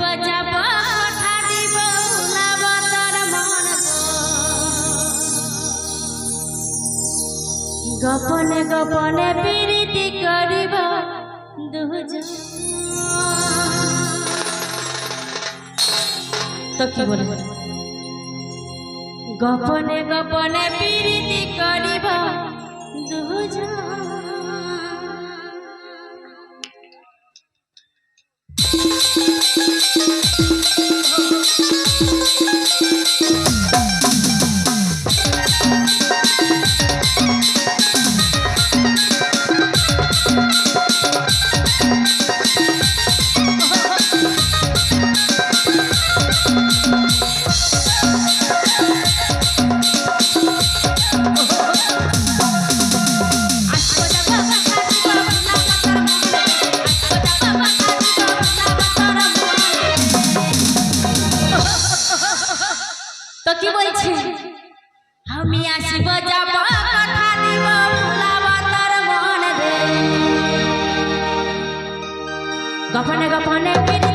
বজাব ঠারিব ওলাব তোর মন গোপনে গোপনে প্রীতি করিব, দুজন। তো কি বলব গোপনে গোপনে প্রীতি করিব, দুজন। Thank you. তো কি বলছে? আমি আসিব যাব কথা দিব তোর মন রে। গপনে গপনে গোপনে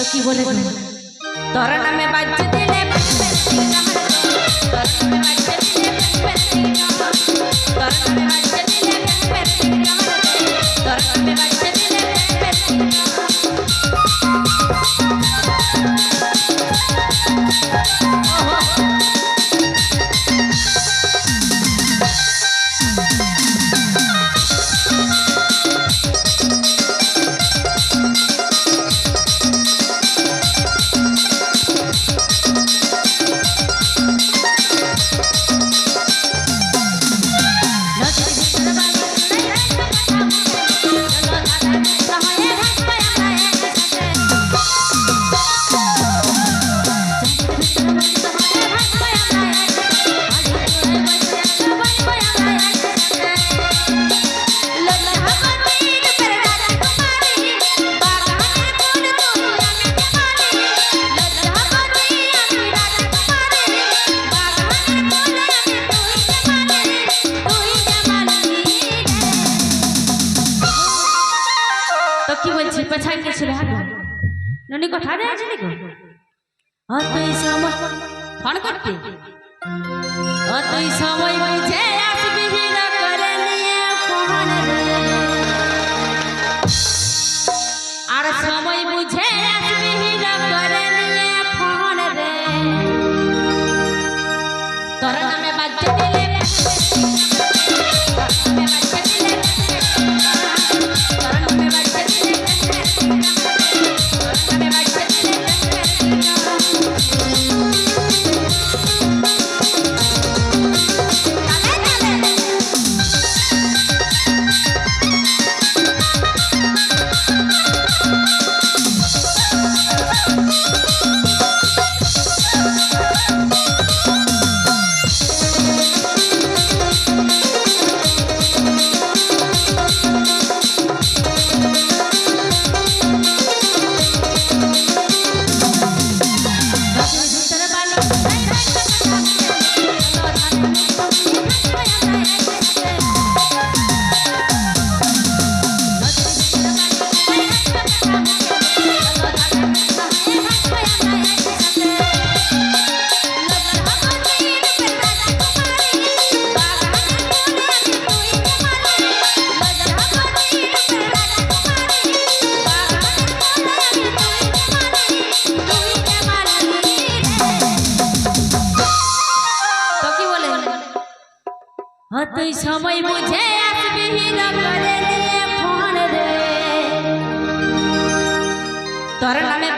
তো কি বলে? তোর নামে বাজছে কি বলছি হ্যাঁ ননি কথা দেয় আছে নাকি? ও সময় ফোন করতে। ও সময় বুঝে ও তুই সময় বুঝে আসবি হিরো করে তোর নামে